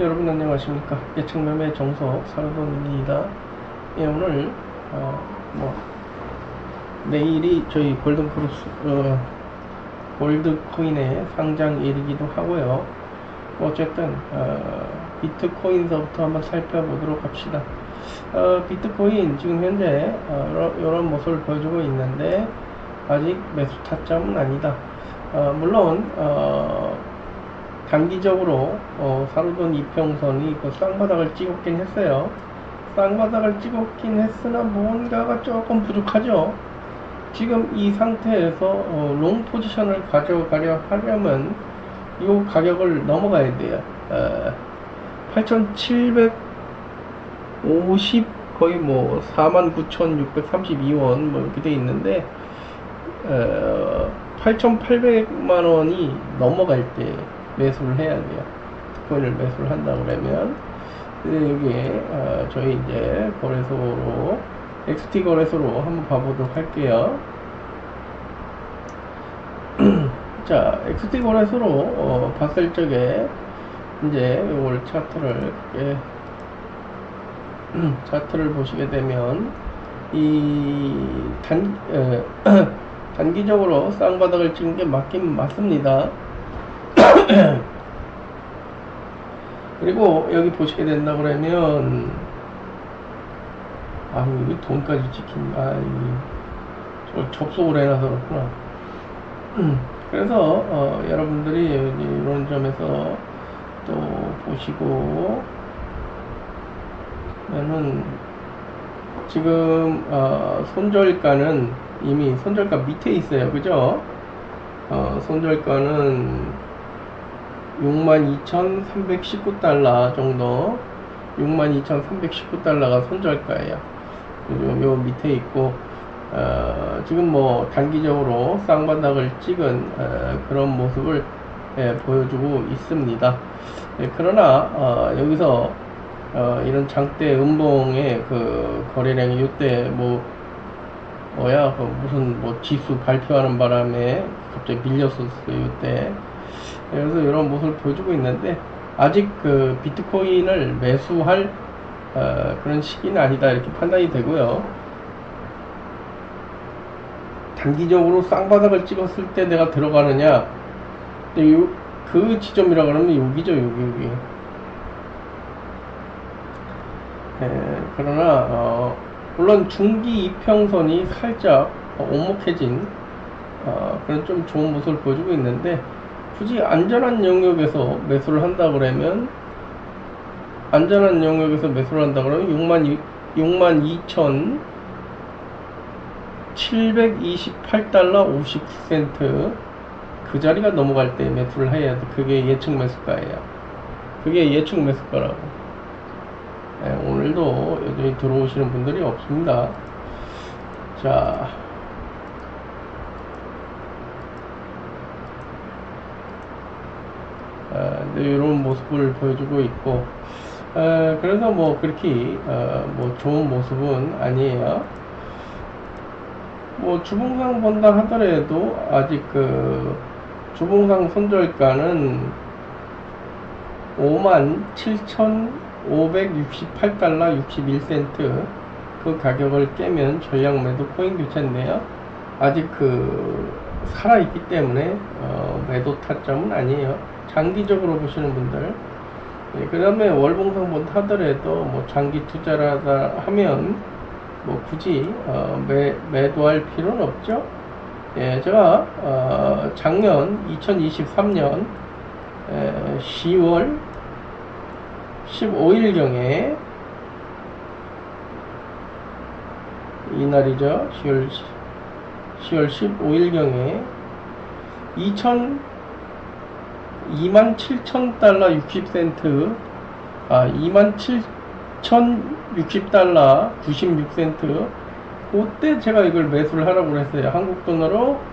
여러분 안녕하십니까? 예측매매 정석 사르돈입니다. 예, 오늘 어, 뭐 내일이 저희 골든크루스 어, 골드코인의 상장일이기도 하고요. 어쨌든 어, 비트코인서부터 한번 살펴보도록 합시다 어, 비트코인 지금 현재 어, 이런 모습을 보여주고 있는데 아직 매수 타점은 아니다 어, 물론 어, 단기적으로 어, 사르돈 이평선이 그 쌍바닥을 찍었긴 했어요. 쌍바닥을 찍었긴 했으나 뭔가가 조금 부족하죠. 지금 이 상태에서 어, 롱 포지션을 가져가려 하려면 이 가격을 넘어가야 돼요. 어, 8,750 거의 뭐 49,632원 뭐 이렇게 돼 있는데 어, 8,800만 원이 넘어갈 때 매수를 해야 돼요. 코인을 매수를 한다 그러면 여기에 어, 저희 이제 거래소로 XT 거래소로 한번 봐보도록 할게요. 자, XT 거래소로 어, 봤을 적에 이제 이걸 차트를 이렇게 차트를 보시게 되면 이 단, 에, 단기적으로 쌍바닥을 찍은 게 맞긴 맞습니다. 그리고 여기 보시게 된다 그러면 아 여기 돈까지 찍힌 아 이거 접속을 해놔서 그렇구나 그래서 어, 여러분들이 이런 점에서 또 보시고 는 지금 어, 손절가는 이미 손절가 밑에 있어요. 그죠? 어, 손절가는 62,319달러 정도. 62,319달러가 손절가예요. 요, 요 밑에 있고 어, 지금 뭐 단기적으로 쌍바닥을 찍은 어, 그런 모습을 예, 보여주고 있습니다. 예, 그러나 어, 여기서 어, 이런 장대 음봉의 그 거래량이 이때 뭐 뭐야? 그 무슨 뭐 지수 발표하는 바람에 갑자기 밀렸었어요 이때. 그래서 이런 모습을 보여주고 있는데 아직 그 비트코인을 매수할 어, 그런 시기는 아니다 이렇게 판단이 되고요. 단기적으로 쌍바닥을 찍었을 때 내가 들어가느냐? 요, 그 지점이라 그러면 여기죠 여기 여기 예, 그러나 어, 물론 중기 이평선이 살짝 어, 오목해진 어, 그런 좀 좋은 모습을 보여주고 있는데 굳이 안전한 영역에서 매수를 한다 그러면 안전한 영역에서 매수를 한다 그러면 6만 6만 2천 728달러 59센트 그 자리가 넘어갈 때 매수를 해야 돼. 그게 예측 매수가예요. 그게 예측 매수가라고. 네, 오늘도 여전히 들어오시는 분들이 없습니다. 자. 어, 네, 이런 모습을 보여주고 있고, 어, 그래서 뭐 그렇게 어, 뭐 좋은 모습은 아니에요. 뭐 주봉상 본다 하더라도 아직 그 주봉상 손절가는 57,568달러 61센트 그 가격을 깨면 전량 매도 코인 교체인데요. 아직 그 살아있기 때문에 어, 매도 타점은 아니에요. 장기적으로 보시는 분들. 예, 그 다음에 월봉상 본다 하더라도 뭐 장기 투자를 하면 뭐 굳이 어, 매, 매도할 필요는 없죠. 예, 제가 어, 작년 2023년 에, 10월 15일경에 이날이죠. 10월 10월 15일경에 2천 27,000달러 60센트 아 27,060달러 96센트. 그때 제가 이걸 매수를 하라고 했어요. 한국 돈으로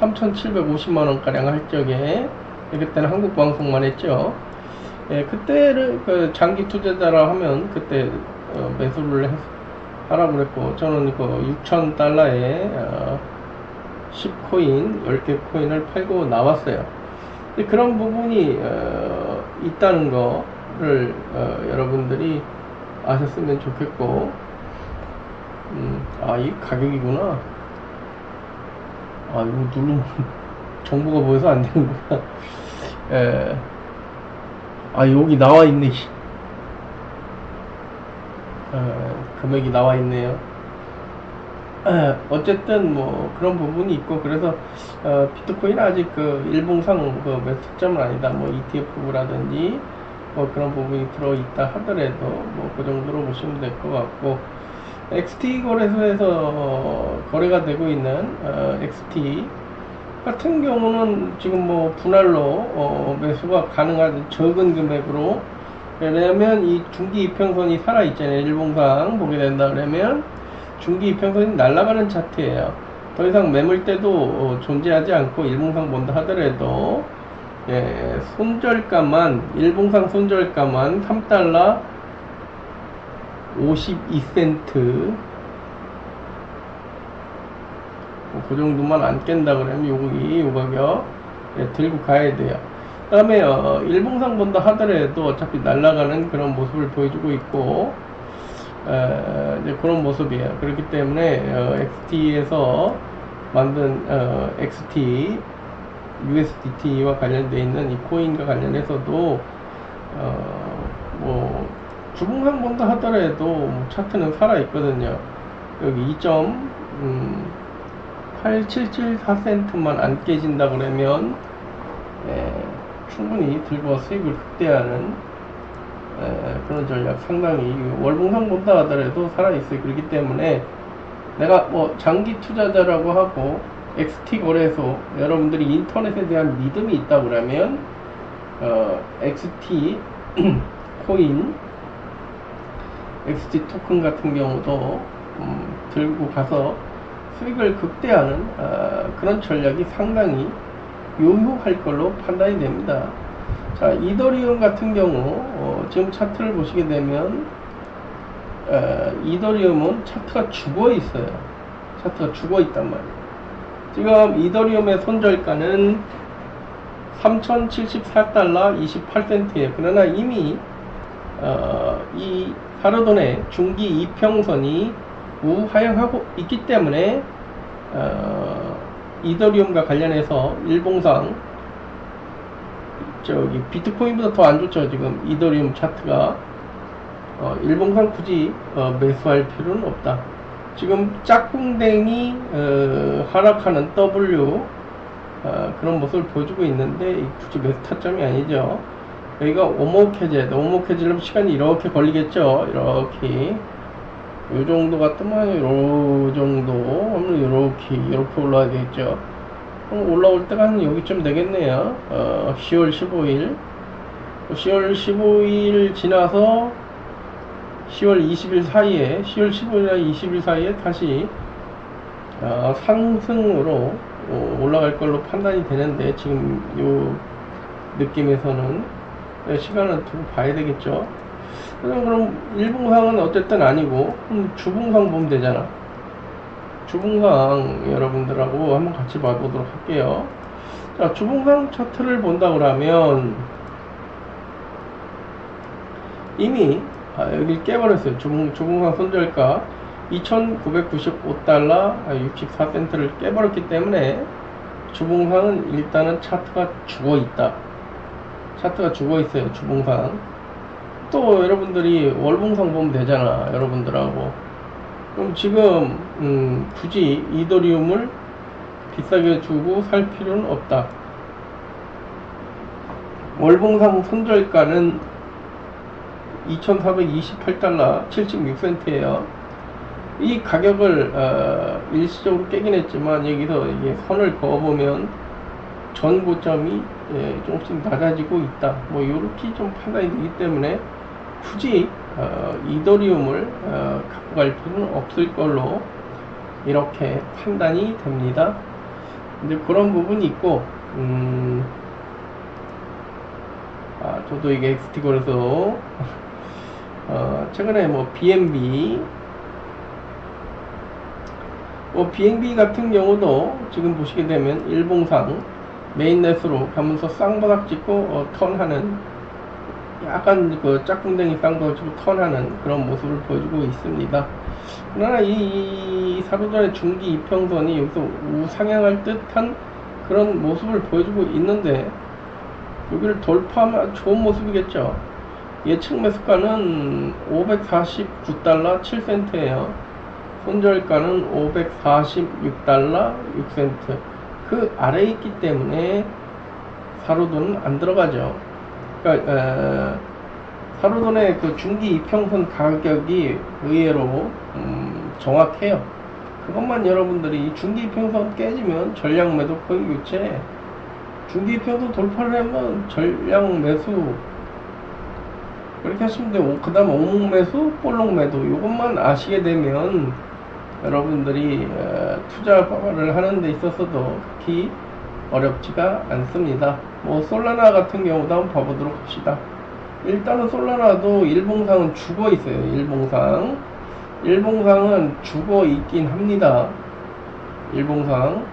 3,750만원 가량 할 적에. 그때는 한국 방송만 했죠 예, 그때를 그 장기 투자자라 하면 그때 어, 매수를 해- 하라고 그랬고 저는 그 6천 달러에 어, 10코인 10개 코인을 팔고 나왔어요. 그런 부분이 어, 있다는 거를 어, 여러분들이 아셨으면 좋겠고 음, 아, 이 가격이구나. 아, 이거 누르면 정보가 보여서 안 되는구나. 에, 아, 여기 나와 있네. 씨. 에, 금액이 나와 있네요. 에, 어쨌든 뭐 그런 부분이 있고 그래서 어, 비트코인 아직 그 일봉상 그 매수점은 아니다. 뭐 ETF라든지 뭐 그런 부분이 들어있다 하더라도 뭐 그 정도로 보시면 될 것 같고 XT 거래소에서 어, 거래가 되고 있는 어, XT 같은 경우는 지금 뭐 분할로 어, 매수가 가능한 적은 금액으로 왜냐면 이 중기 이평선이 살아 있잖아요. 일봉상 보게 된다 그러면 중기 이평선이 날아가는 차트예요. 더 이상 매물대도 어, 존재하지 않고 일봉상 본다 하더라도 예, 손절가만 일봉상 손절가만 3달러 52센트 뭐 그 정도만 안 깬다 그러면 여기 요 가격 예, 들고 가야 돼요. 그 다음에 어, 일봉상 본다 하더라도 어차피 날아가는 그런 모습을 보여주고 있고 에, 이제 그런 모습이에요. 그렇기 때문에 어, XT에서 만든 어, XT USDT와 관련되어 있는 이 코인과 관련해서도 어, 뭐 주봉상 본다 하더라도 뭐 차트는 살아 있거든요. 여기 2.8774센트만 안 깨진다 그러면 예, 충분히 들고 수익을 극대화하는 예, 그런 전략 상당히 월봉상 본다 하더라도 살아 있어요. 그렇기 때문에 내가 뭐 장기 투자자라고 하고 XT 거래소 여러분들이 인터넷에 대한 믿음이 있다 그러면 어, XT 코인 XT 토큰 같은 경우도 음, 들고 가서 수익을 극대화하는 어, 그런 전략이 상당히 유효할 걸로 판단이 됩니다. 자, 이더리움 같은 경우 어, 지금 차트를 보시게 되면 어, 이더리움은 차트가 죽어 있어요. 차트가 죽어 있단 말이에요. 지금 이더리움의 손절가는 3074달러 28센트예요. 그러나 이미 어, 이 하루돈의 중기 이평선이 우 하향하고 있기 때문에 어, 이더리움과 관련해서 일봉상 저기 비트코인보다 더 안 좋죠 지금 이더리움 차트가. 어, 일봉상 굳이 어, 매수할 필요는 없다. 지금 짝꿍댕이 어, 하락하는 W 어, 그런 모습을 보여주고 있는데 굳이 매수 타점이 아니죠. 여기가 오목해져야 돼 오목해지려면 시간이 이렇게 걸리겠죠. 이렇게 요 정도 같으면 요 정도 하면 이렇게 이렇게 올라야 되겠죠? 그럼 올라올 때가 한 여기쯤 되겠네요. 어, 10월 15일. 10월 15일 지나서 10월 20일 사이에 10월 15일이나 20일 사이에 다시 어, 상승으로 어, 올라갈 걸로 판단이 되는데 지금 요 느낌에서는 시간을 두고 봐야 되겠죠 그럼 그럼 일봉상은 어쨌든 아니고 그럼 주봉상 보면 되잖아. 주봉상 여러분들하고 한번 같이 봐보도록 할게요. 자 주봉상 차트를 본다 그러면 이미 아, 여기 깨버렸어요. 주봉, 주봉상 손절가 2995달러 64센트를 깨버렸기 때문에 주봉상은 일단은 차트가 죽어 있다. 차트가 죽어 있어요 주봉상 또 여러분들이 월봉상 보면 되잖아 여러분들하고. 그럼 지금 음, 굳이 이더리움을 비싸게 주고 살 필요는 없다. 월봉상 손절가는 2428달러 76센트예요. 이 가격을 어, 일시적으로 깨긴 했지만 여기서 이게 선을 그어보면 전 고점이 예, 조금씩 낮아지고 있다. 뭐 이렇게 좀 판단이 되기 때문에 굳이 어, 이더리움을 어, 갖고 갈 필요는 없을 걸로 이렇게 판단이 됩니다. 근데 그런 부분이 있고 음, 아, 저도 이게 거래소 어, 최근에 뭐 BNB 뭐 BNB 같은 경우도 지금 보시게 되면 일봉상 메인넷으로 가면서 쌍바닥 찍고 어, 턴하는 약간 그 짝꿍댕이 쌍바닥 찍고 턴하는 그런 모습을 보여주고 있습니다. 그러나 이, 이 사로전의 중기 이평선이 여기서 우상향할 듯한 그런 모습을 보여주고 있는데 여기를 돌파하면 좋은 모습이겠죠. 예측 매수가는 549달러 7센트예요. 손절가는 546달러 6센트. 그 아래에 있기 때문에 사로돈은 안 들어가죠. 그러니까 에, 사로돈의 그 중기 이평선 가격이 의외로 음, 정확해요. 그것만 여러분들이 중기 이평선 깨지면 전량 매도 거의 교체 중기 이평선 돌파를 하면 전량 매수 그렇게 하시면 되고 그 다음 오목 매수 볼록 매도 이것만 아시게 되면 여러분들이 어, 투자를 하는 데 있어서도 그렇게 어렵지가 않습니다. 뭐 솔라나 같은 경우도 한번 봐보도록 합시다. 일단은 솔라나도 일봉상은 죽어 있어요. 일봉상. 일봉상은 죽어 있긴 합니다. 일봉상.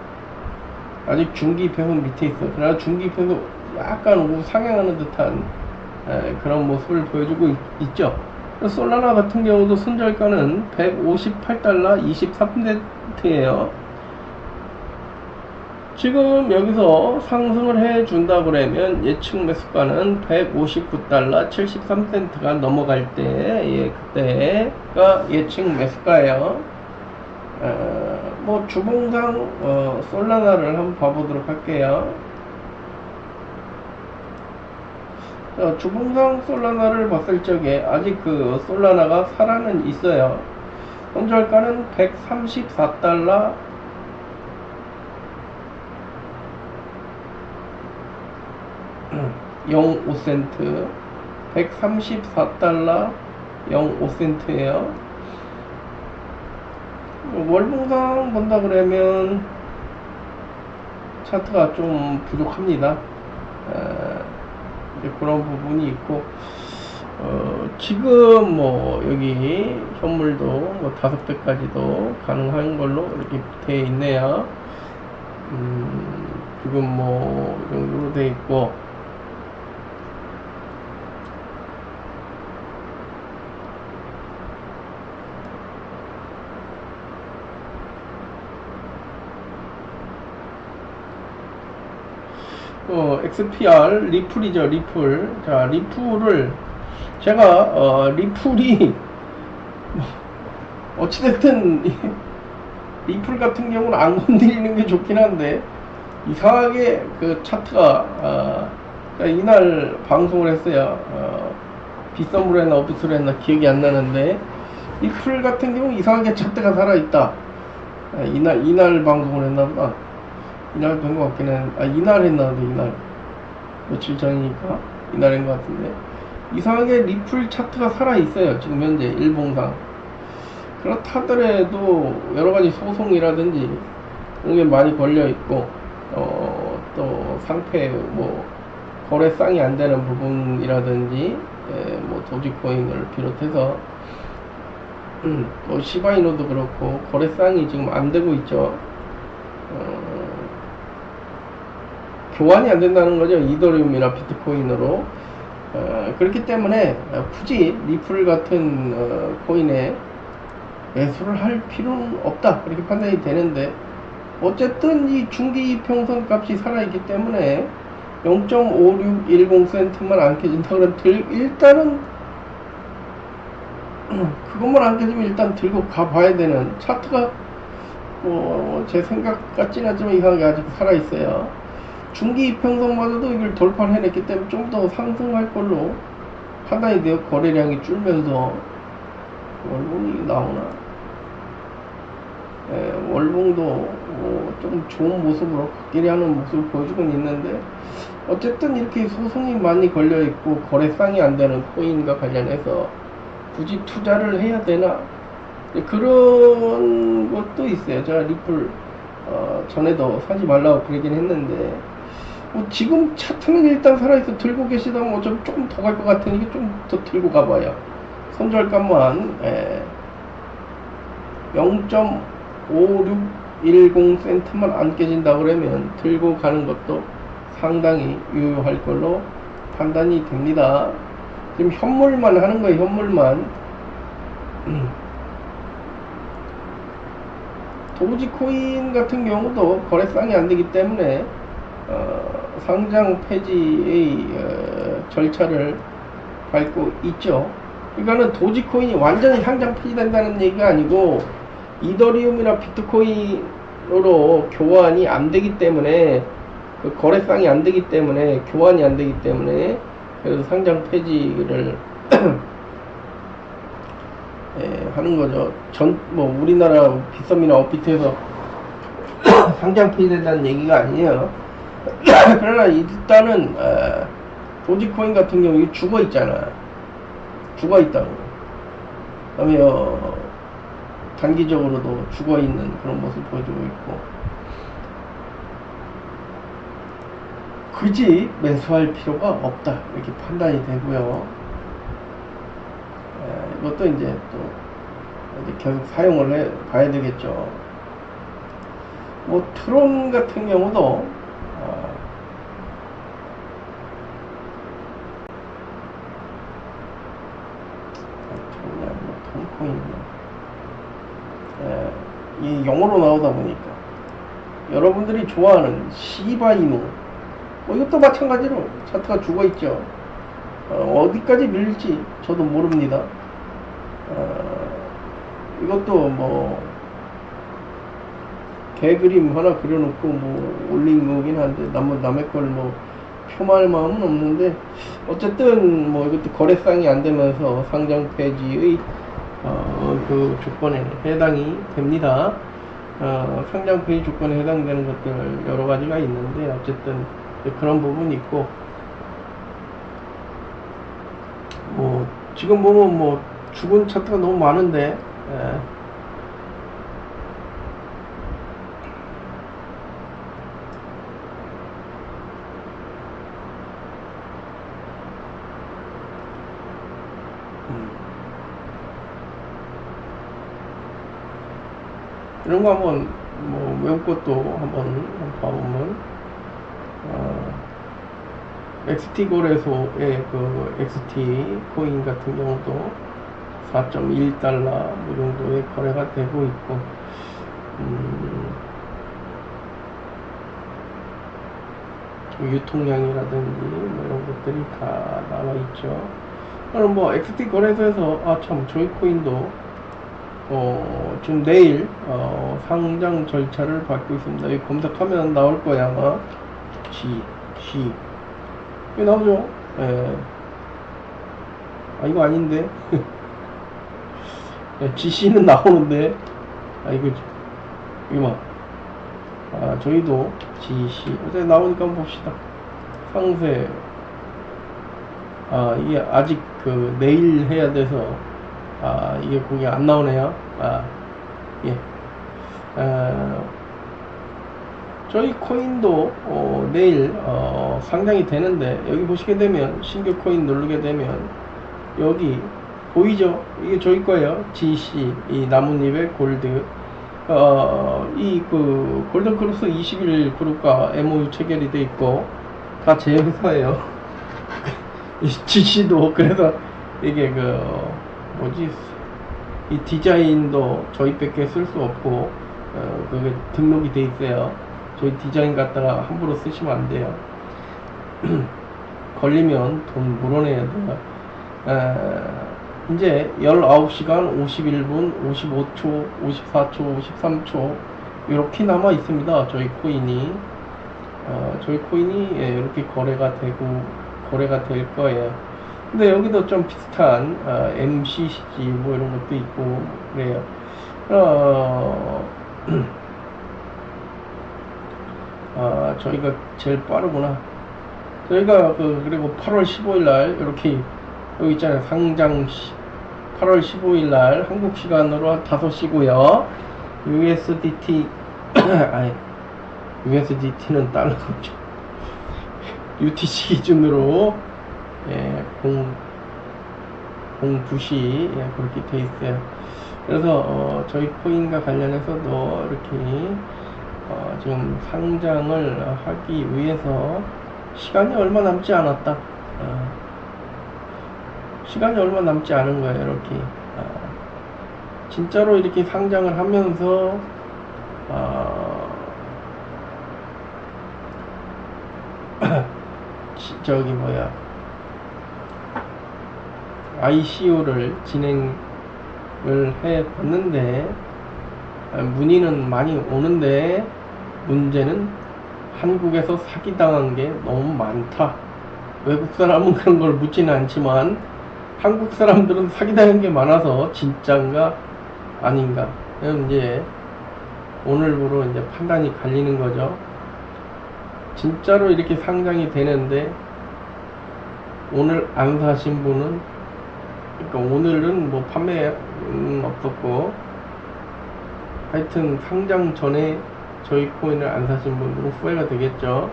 아직 중기 평선 밑에 있어. 그러나 중기 평선 약간 우상향하는 듯한 에, 그런 모습을 보여주고 있, 죠 솔라나 같은 경우도 손절가는 158달러 23센트예요. 지금 여기서 상승을 해 준다 그러면 예측 매수가는 159달러 73센트가 넘어갈 때 예, 그때가 예측 매수가예요. 어, 뭐 주봉상 어, 솔라나를 한번 봐보도록 할게요. 어, 주봉상 솔라나를 봤을 적에 아직 그 솔라나가 살아는 있어요. 손절가는 134달러 0.5센트 134달러 0.5센트예요. 월봉상 본다 그러면 차트가 좀 부족합니다. 에, 그런 부분이 있고 어, 지금 뭐 여기 현물도 뭐 다섯 배까지도 가능한 걸로 이렇게 되어 있네요. 음, 지금 뭐 이 정도로 되어 있고 어, XPR 리플이죠 리플. 자 리플을 제가 어, 리플이 어찌됐든 리플 같은 경우는 안 건드리는 게 좋긴 한데 이상하게 그 차트가 어, 그러니까 이날 방송을 했어요. 어, 비썸으로 했나 어비스로 했나 기억이 안 나는데 리플 같은 경우 이상하게 차트가 살아있다. 아, 이날 이날 방송을 했나 보다 이날 된것 같긴 해. 아, 이날 했나, 보 이날. 며칠 전이니까. 이날인 것 같은데. 이상하게 리플 차트가 살아있어요. 지금 현재, 일봉상. 그렇다더라도, 여러 가지 소송이라든지, 그런 게 많이 걸려있고, 어, 또, 상패, 뭐, 거래상이 안 되는 부분이라든지, 예, 뭐, 도지코인을 비롯해서, 음, 또, 시바이노도 그렇고, 거래상이 지금 안 되고 있죠. 어, 교환이 안 된다는 거죠. 이더리움이나 비트코인으로. 어, 그렇기 때문에 굳이 리플 같은 어, 코인에 매수를 할 필요는 없다. 그렇게 판단이 되는데 어쨌든 이 중기 평선 값이 살아있기 때문에 0.5610센트만 안 깨진다 그러면 들, 일단은 그것만 안 깨지면 일단 들고 가봐야 되는 차트가 뭐 제 생각 같지는 않지만 이상하게 아직 살아있어요. 중기 이평선마저도 이걸 돌파를 해냈기 때문에 좀 더 상승할 걸로 판단이 되어 거래량이 줄면서. 월봉이 나오나? 예, 월봉도 뭐 좀 좋은 모습으로 걷기리 하는 모습을 보여주고 있는데 어쨌든 이렇게 소송이 많이 걸려 있고 거래상이 안 되는 코인과 관련해서 굳이 투자를 해야 되나? 그런 것도 있어요. 제가 리플 어, 전에도 사지 말라고 그러긴 했는데 뭐 지금 차트는 일단 살아있어 들고 계시다면 어차피 조금 더 갈 것 같으니까 좀 더 들고 가봐요. 손절가만 0.5610센트만 안 깨진다 그러면 들고 가는 것도 상당히 유효할 걸로 판단이 됩니다. 지금 현물만 하는 거예요, 현물만. 도지코인 같은 경우도 거래상이 안 되기 때문에 어, 상장 폐지의 어, 절차를 밟고 있죠. 그러니까는 도지코인이 완전히 상장 폐지된다는 얘기가 아니고 이더리움이나 비트코인으로 교환이 안 되기 때문에 그 거래상이 안 되기 때문에 교환이 안 되기 때문에 그래서 상장 폐지를 예, 하는 거죠. 전 뭐 우리나라 빗썸이나 업비트에서 상장 폐지된다는 얘기가 아니에요. 그러나 일단은 에, 도지코인 같은 경우 죽어 있잖아. 죽어 있다고. 그다음에 어, 단기적으로도 죽어 있는 그런 모습 보여주고 있고. 굳이 매수할 필요가 없다 이렇게 판단이 되고요. 에, 이것도 이제 또 이제 계속 사용을 해 봐야 되겠죠. 뭐 트론 같은 경우도 어, 트론이 아니고 톤코인이요. 에, 이 영어로 나오다 보니까 여러분들이 좋아하는 시바이노 뭐 이것도 마찬가지로 차트가 죽어 있죠. 어, 디까지 밀릴지 저도 모릅니다. 어, 이것도 뭐 개그림 하나 그려놓고 뭐 올린 거긴 한데 남, 남의 걸뭐 표말 마음은 없는데 어쨌든 뭐 이것도 거래상이 안 되면서 상장 폐지의 어, 그 조건에 해당이 됩니다. 어, 상장 폐지 조건에 해당되는 것들 여러 가지가 있는데 어쨌든 그런 부분이 있고 뭐 지금 보면 뭐 죽은 차트가 너무 많은데 예. 이런 거 한번 뭐 외국 것도 한번 봐보면 어, XT 거래소의 그 XT 코인 같은 경우도 4.1달러 뭐 정도의 거래가 되고 있고 음, 유통량이라든지 뭐 이런 것들이 다 나와 있죠. 그럼 뭐 XT 거래소에서 아참 저희 코인도 어, 지금 내일 어, 상장 절차를 밟고 있습니다. 여기 검색하면 나올 거야 아마. G, C 이게 나오죠? 예. 아 이거 아닌데? GC는 나오는데? 아 이거 이거 아 저희도 GC 어제 나오니까 한번 봅시다. 상세. 아 이게 아직 그 내일 해야 돼서 아 이게 거기 안 나오네요 아 예 아, 저희 코인도 어, 내일 어, 상장이 되는데 여기 보시게 되면 신규 코인 누르게 되면 여기 보이죠? 이게 저희 거예요. GC 이 나뭇잎의 골드 어, 이 그 골든 크루스 21 그룹과 MOU 체결이 돼 있고 다 제 회사예요. 이 GC도 그래서 이게 그 뭐지 이 디자인도 저희밖에 쓸 수 없고 어, 그게 등록이 돼 있어요. 저희 디자인 갖다가 함부로 쓰시면 안 돼요. 걸리면 돈 물어내야 돼요. 에, 이제 19시간 51분 55초 54초 53초 이렇게 남아 있습니다. 저희 코인이 어, 저희 코인이 예, 이렇게 거래가 되고 거래가 될 거예요. 근데 여기도 좀 비슷한 어, MCCG 뭐 이런 것도 있고 그래요. 어, 아, 저희가 제일 빠르구나. 저희가 그, 그리고 8월 15일 날, 이렇게, 여기 있잖아요. 상장, 8월 15일 날, 한국 시간으로 5시고요 USDT, 아니, USDT는 달러죠. UTC 기준으로, 예, 공, 02시 예, 그렇게 돼 있어요. 그래서 어, 저희 코인과 관련해서도 이렇게 어, 지금 상장을 하기 위해서 시간이 얼마 남지 않았다. 어, 시간이 얼마 남지 않은 거예요. 이렇게 어, 진짜로 이렇게 상장을 하면서 어, 저기 뭐야 ICO를 진행을 해 봤는데 아, 문의는 많이 오는데 문제는 한국에서 사기당한 게 너무 많다. 외국 사람은 그런 걸 묻지는 않지만 한국 사람들은 사기당한 게 많아서 진짠가 아닌가. 이제 오늘부로 이제 판단이 갈리는 거죠. 진짜로 이렇게 상장이 되는데 오늘 안 사신 분은 그러니까 오늘은 뭐 판매는 없었고 하여튼 상장 전에 저희 코인을 안 사신 분들은 후회가 되겠죠.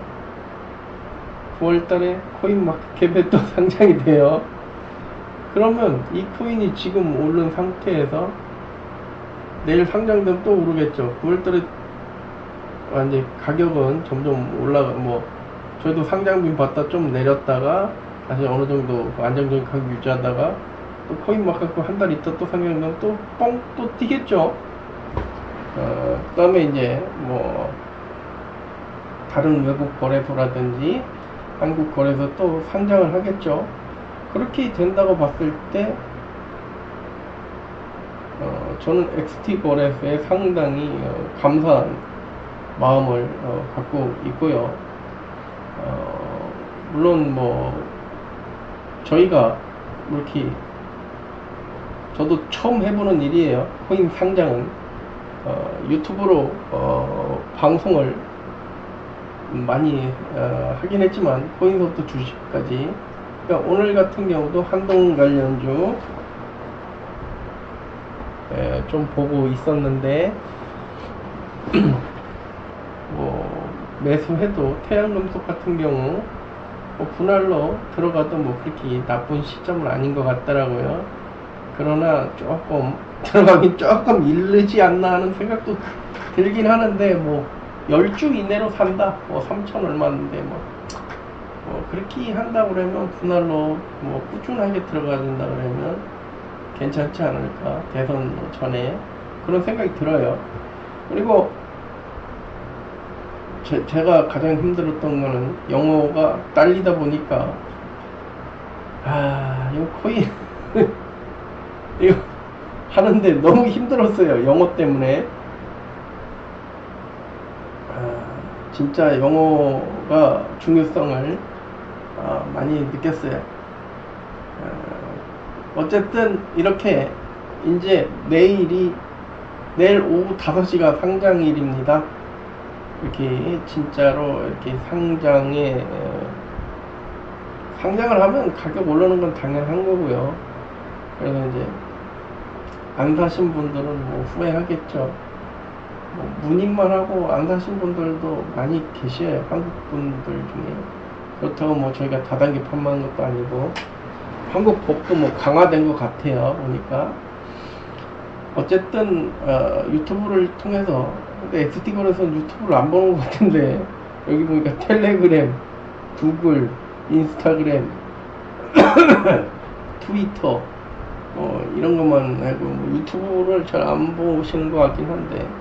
9월달에 코인 마켓캡에 또 상장이 돼요. 그러면 이 코인이 지금 오른 상태에서 내일 상장되면 또 오르겠죠. 9월달에 이제 가격은 점점 올라가 뭐 저희도 상장빈 받다 좀 내렸다가 다시 어느 정도 안정적인 가격 유지하다가 또 코인 막 갖고 한달 있다 또 상장되면 또 뻥 또 뛰겠죠 어, 그 다음에 이제 뭐 다른 외국 거래소라든지 한국 거래소 또 상장을 하겠죠 그렇게 된다고 봤을 때 어, 저는 XT 거래소에 상당히 어, 감사한 마음을 어, 갖고 있고요. 어, 물론 뭐 저희가 이렇게 저도 처음 해보는 일이에요. 코인 상장은 어, 유튜브로 어, 방송을 많이 어, 하긴 했지만 코인소프트 주식까지 그러니까 오늘 같은 경우도 한동 관련주 예, 좀 보고 있었는데 뭐 매수해도 태양금속 같은 경우 뭐 분할로 들어가도 뭐 그렇게 나쁜 시점은 아닌 것 같더라고요. 그러나 조금 들어가기 조금 이르지 않나 하는 생각도 들긴 하는데 뭐 10주 이내로 산다. 뭐 3천 얼마인데 뭐, 뭐 그렇게 한다 그러면 분할로 뭐 꾸준하게 들어가야 된다 그러면 괜찮지 않을까? 대선 전에 그런 생각이 들어요. 그리고 제, 제가 가장 힘들었던 거는 영어가 딸리다 보니까 아 이거 코인 이거 하는데 너무 힘들었어요 영어 때문에. 아, 진짜 영어가 중요성을 아, 많이 느꼈어요. 아, 어쨌든 이렇게 이제 내일이 내일 오후 5시가 상장일입니다. 이렇게 진짜로 이렇게 상장에 상장을 하면 가격 올라오는 건 당연한 거고요. 그래서 이제 안 사신 분들은 뭐 후회하겠죠. 뭐 문의만 하고 안 사신 분들도 많이 계셔요. 한국 분들 중에. 그렇다고 뭐 저희가 다단계 판매하는 것도 아니고 한국 법도 뭐 강화된 것 같아요. 보니까. 어쨌든 어, 유튜브를 통해서 근데 엑스티걸에서는 유튜브를 안 보는 것 같은데 여기 보니까 텔레그램, 구글, 인스타그램, 트위터 어, 이런 것만 하고 뭐 유튜브를 잘 안 보시는 것 같긴 한데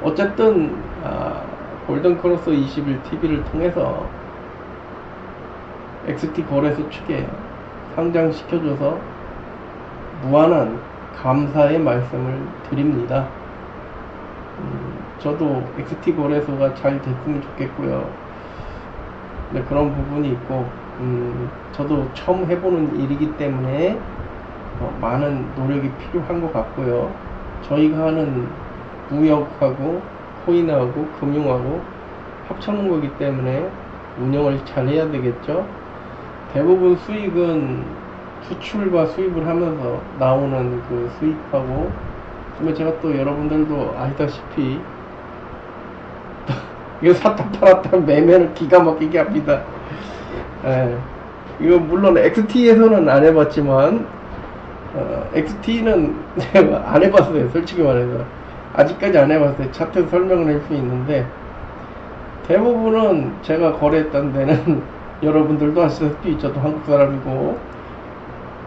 어쨌든 아, 골든크로스 21 TV를 통해서 XT 거래소 측에 상장시켜줘서 무한한 감사의 말씀을 드립니다. 음, 저도 XT 거래소가 잘 됐으면 좋겠고요. 네, 그런 부분이 있고, 음, 저도 처음 해보는 일이기 때문에 어, 많은 노력이 필요한 것 같고요. 저희가 하는 무역하고 코인하고 금융하고 합쳐놓은 거기 때문에 운영을 잘 해야 되겠죠. 대부분 수익은 수출과 수입을 하면서 나오는 그 수익하고 뭐 제가 또 여러분들도 아시다시피 이거 샀다 팔았다 매매를 기가 막히게 합니다. 예. 이거 물론 XT에서는 안 해봤지만 어, XT는 안 해봤어요. 솔직히 말해서. 아직까지 안 해봤어요. 차트 설명을 할 수 있는데, 대부분은 제가 거래했던 데는 여러분들도 아시다시피 저도 한국 사람이고,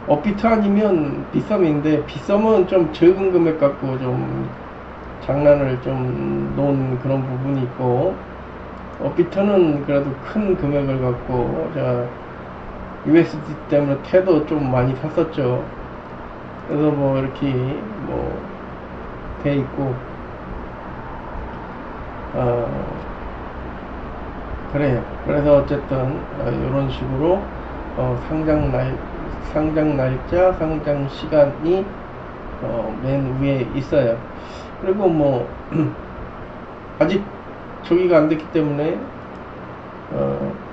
업비트 아니면 비썸인데, 비썸은 좀 적은 금액 갖고 좀 장난을 좀 놓은 그런 부분이 있고, 업비트는 그래도 큰 금액을 갖고, 제가 USD 때문에 태도 좀 많이 샀었죠. 그래서 뭐 이렇게 뭐 돼 있고 어 그래요. 그래서 어쨌든 어, 이런 식으로 어, 상장 날 상장 날짜, 상장 시간이 어, 맨 위에 있어요. 그리고 뭐 아직 조기가 안 됐기 때문에 어,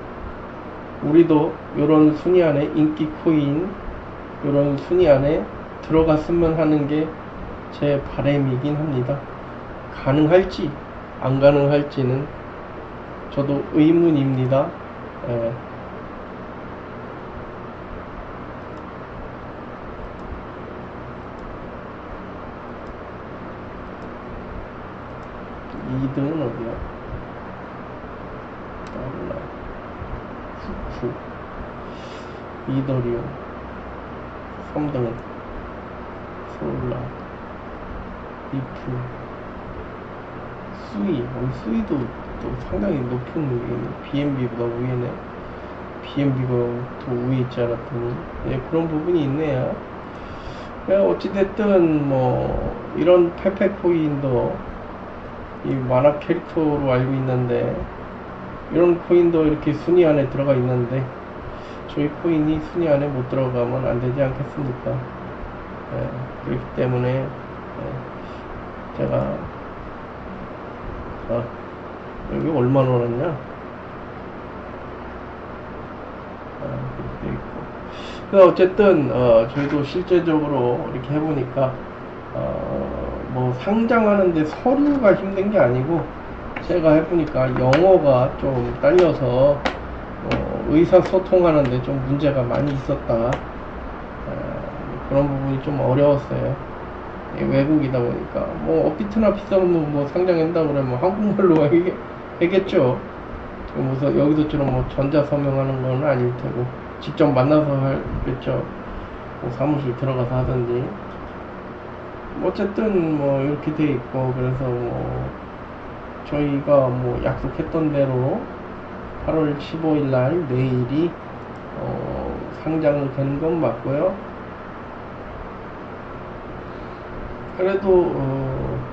우리도 이런 순위 안에 인기 코인 이런 순위 안에 들어갔으면 하는 게 제 바램이긴 합니다. 가능할지 안 가능할지는 저도 의문입니다. 예. 이등은 어디야? 달러, 후쿠, 이더리움, 3등은 솔라, 리프, 수이, 어, 수이도 또 상당히 높은 BNB보다 위에네. BNB가 더 위에 있지 않았더니 예, 그런 부분이 있네요. 예, 어찌됐든 뭐 이런 페페 코인도 이 만화 캐릭터로 알고 있는데 이런 코인도 이렇게 순위 안에 들어가 있는데 저희 코인이 순위 안에 못 들어가면 안 되지 않겠습니까? 예, 그렇기 때문에 예, 제가 아, 여기 얼마 넣었냐? 아, 그렇게 돼 있고. 그 어쨌든 어, 저희도 실제적으로 이렇게 해보니까 어, 뭐 상장하는데 서류가 힘든 게 아니고 제가 해보니까 영어가 좀 딸려서 어, 의사소통하는데 좀 문제가 많이 있었다. 어, 그런 부분이 좀 어려웠어요. 예, 외국이다 보니까 뭐 업비트나 비싸면 뭐 상장한다 그러면 한국말로 해겠, 해겠죠. 무슨 여기서처럼 뭐 전자 서명하는 건 아닐 테고 직접 만나서 하겠죠. 뭐 사무실 들어가서 하든지. 어쨌든 뭐 이렇게 돼 있고 그래서 뭐 저희가 뭐 약속했던 대로 8월 15일 날 내일이 어 상장을 된건 맞고요. 그래도 어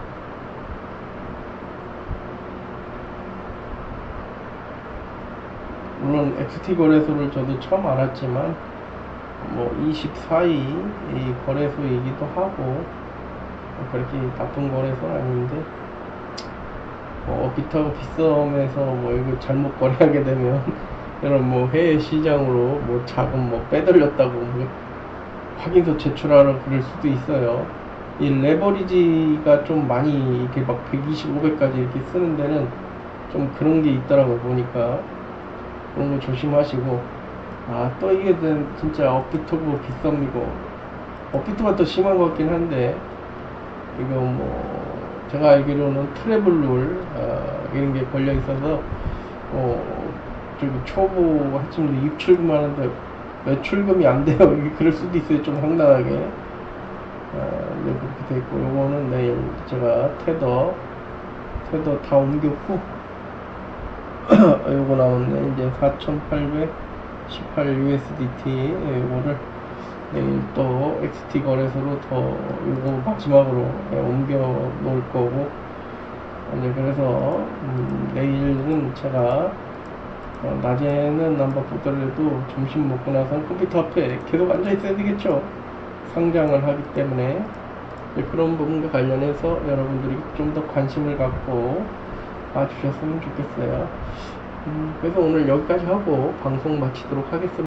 물론 XT 거래소를 저도 처음 알았지만 뭐 24위 거래소이기도 하고 그렇게 나쁜 거래소는 아닌데 뭐 업비트하고 비썸에서 뭐 이거 잘못 거래하게 되면 이런 뭐 해외 시장으로 뭐 자금 뭐 빼돌렸다고 뭐 확인서 제출하러 그럴 수도 있어요. 이 레버리지가 좀 많이 이렇게 막 125배까지 이렇게 쓰는 데는 좀 그런 게 있더라고 보니까 그런 거 조심하시고 아 또 이게 진짜 업비트고 비썸이고 업비트가 더 심한 것 같긴 한데 이거 뭐 제가 알기로는 트래블룰 어, 이런 게 걸려 있어서 어, 저기 초보 하층도 입출금하는데 매출금이 안 돼요. 그럴 수도 있어요. 좀 황당하게. 어, 네, 그렇게 돼 있고 요거는 내일 제가 테더 테더 다 옮겼고 요거 나오네. 이제 4,818 USDT 요거를 내일 또 XT 거래소로 더 요거 마지막으로 옮겨 놓을 거고. 이제 그래서 음, 내일은 제가 어, 낮에는 안 바쁘더라도 점심 먹고 나서 컴퓨터 앞에 계속 앉아 있어야 되겠죠 상장을 하기 때문에 그런 부분과 관련해서 여러분들이 좀 더 관심을 갖고 봐주셨으면 좋겠어요. 음, 그래서 오늘 여기까지 하고 방송 마치도록 하겠습니다